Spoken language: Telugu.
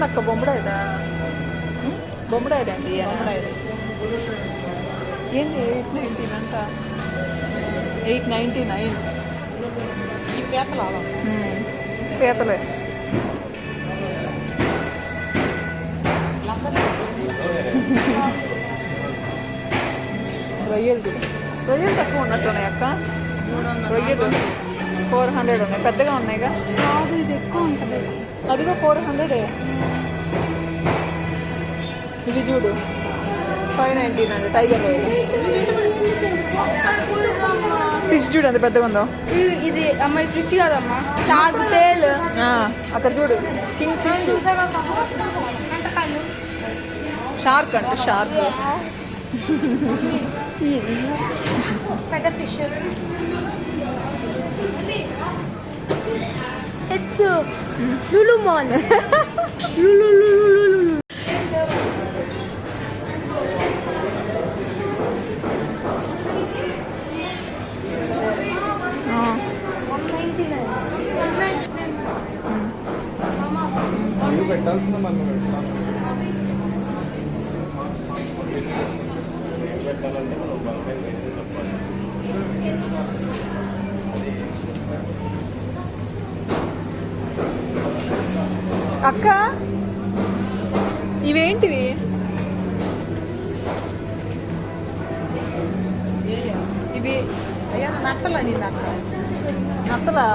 అక్క బొమ్మడాయిదా బొమ్మడాయిలండి ఏంది ఎయిట్ నైన్టీన్ అంట ఎయిట్ నైంటీ నైన్ ఈ పీతలు పీతలే రొయ్యలు రొయ్యలు తక్కువ ఉన్నట్టున్నాయి అక్క రొయ్యలు ఫోర్ హండ్రెడ్ ఉన్నాయి పెద్దగా ఉన్నాయిగా కాదు ఇది ఎక్కువ ఉంటుంది అదిగో ఫోర్ హండ్రెడే ఇది చూడు ఫైవ్ నైంటీన్ అండి టైగర్ రొయ్యలు ఫిష్ చూడు ఎంత పెద్దగా ఉందో ఇది- ఇది అమ్మాయి ఫిష్ కాదమ్మా షార్క్ టేల్ ఆ, అక్కడ చూడు కింగ్ ఫిష్ షార్క్ అంట షార్క్ ఇది పెద్ద fish it's Lulu mall Lulu Lulu Lulu ఇవి పెట్టాల్సిన మనం పెట్టాలి. పెట్టాలంటే మనం బలపై తప్పాలి అక్క ఇవేంటివి? ఇవి అయ్యా నత్తలు అని నత్తలా?